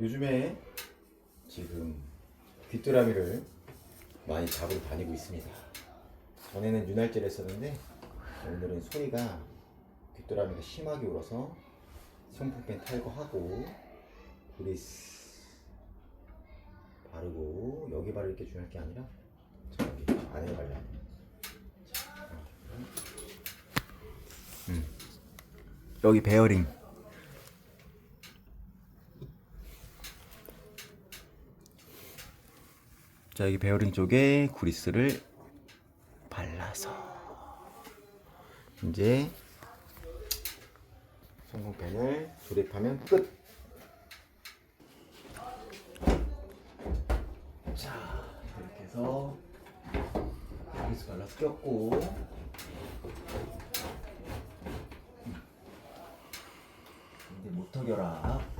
요즘에 지금 귀뚜라미를 많이 잡으러 다니고 있습니다. 전에는 윤활제를 했었는데 오늘은 소리가 귀뚜라미가 심하게 울어서 송풍펜 탈거하고 그리스 바르고 여기 바를 게 중요할 게 아니라 저기 안에 발라야 돼. 자, 음. 여기 베어링 자 여기 베어링 쪽에 그리스를 발라서 이제 성공펜을 조립하면 끝. 자 이렇게 해서 그리스 발라서 꼈고 이제 모터 결합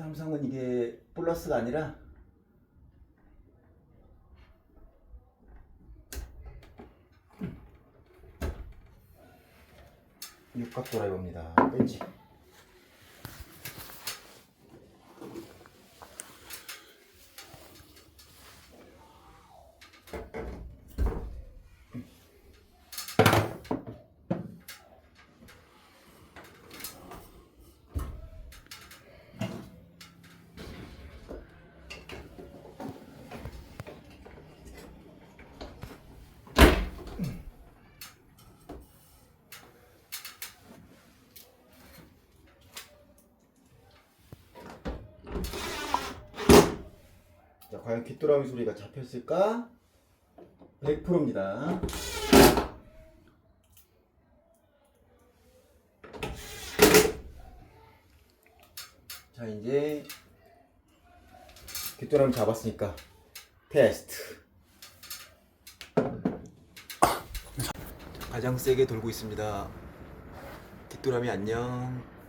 삼성은 이게 플러스가 아니라 육각 드라이버입니다. 뺀지. 자, 과연 귀뚜라미 소리가 잡혔을까? 100%입니다. 자, 이제 귀뚜라미 잡았으니까 테스트. 자, 가장 세게 돌고 있습니다. 귀뚜라미 안녕.